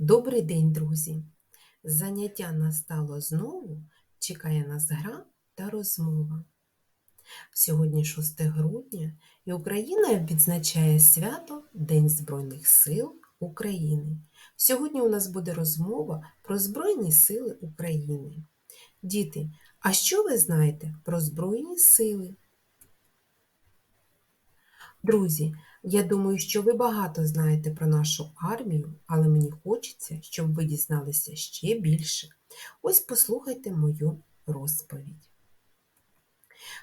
Добрий день, друзі! Заняття настало знову, чекає нас гра та розмова. Сьогодні 6 грудня і Україна відзначає свято День Збройних сил України. Сьогодні у нас буде розмова про Збройні сили України. Діти, а що ви знаєте про Збройні сили? Друзі, я думаю, що ви багато знаєте про нашу армію, але мені хочеться, щоб ви дізналися ще більше. Ось послухайте мою розповідь.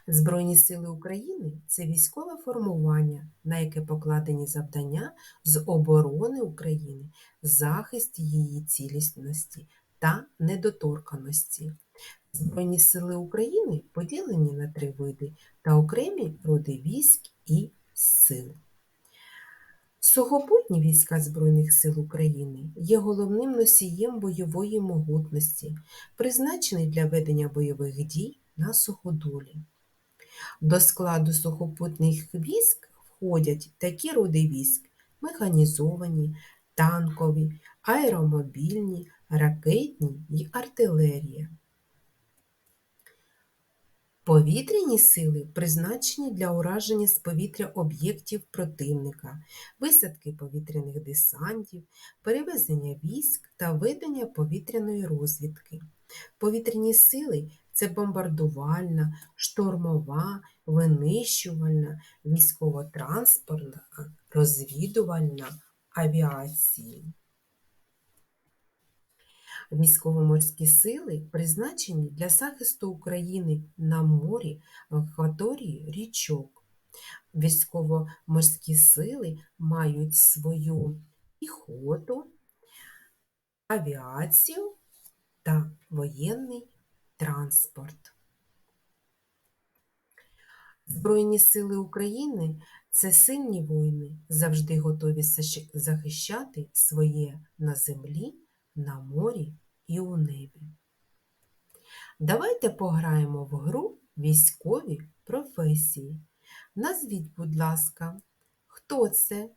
Збройні сили України це військове формування, на яке покладені завдання з оборони України, захист її цілісності та недоторканості. Збройні сили України поділені на три види та окремі роди військ і сил. Сухопутні війська Збройних сил України є головним носієм бойової могутності, призначений для ведення бойових дій на суходолі. До складу сухопутних військ входять такі роди військ механізовані, танкові, аеромобільні, ракетні і артилерія. Повітряні сили призначені для ураження з повітря об'єктів противника, висадки повітряних десантів, перевезення військ та ведення повітряної розвідки. Повітряні сили це бомбардувальна, штурмова, винищувальна, військово-транспортна, розвідувальна авіація. Військово-морські сили призначені для захисту України на морі в акваторії річок. Військово-морські сили мають свою піхоту, авіацію та воєнний транспорт. Збройні сили України це сильні воїни, завжди готові захищати своє на землі на морі і у небі. Давайте пограємо в гру військові професії. Назвіть, будь ласка, хто це?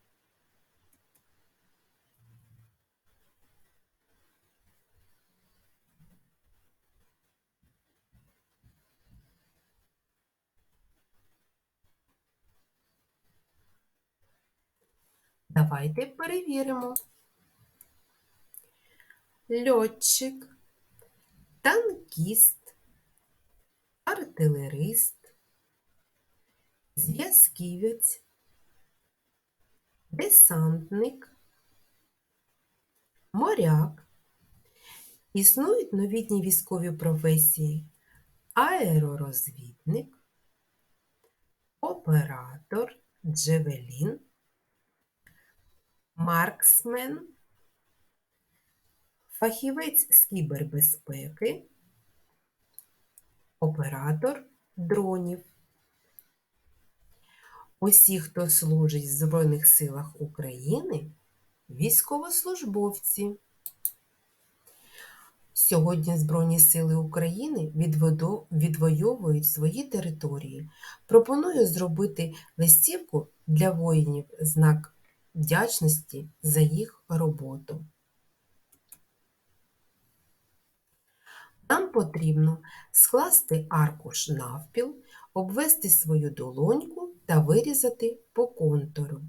Давайте перевіримо льотчик, танкіст, артилерист, зв'язківець, десантник, моряк. Існують новітні військові професії аеророзвідник, оператор, джевелін, марксмен фахівець з кібербезпеки, оператор дронів. Усі, хто служить в Збройних силах України, військовослужбовці. Сьогодні Збройні сили України відвоюють свої території. Пропоную зробити листівку для воїнів знак вдячності за їх роботу. Нам потрібно скласти аркуш навпіл, обвести свою долоньку та вирізати по контуру.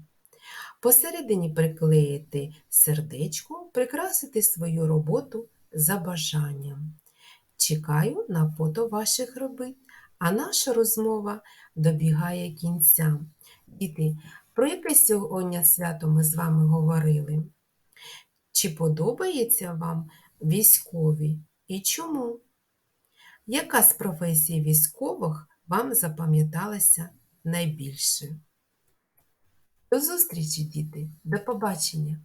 Посередині приклеїти сердечко, прикрасити свою роботу за бажанням. Чекаю на фото ваших робіт, а наша розмова добігає кінця. Діти, про яке сьогодні свято ми з вами говорили? Чи подобається вам військові? І чому? Яка з професій військових вам запам'яталася найбільше? До зустрічі, діти! До побачення!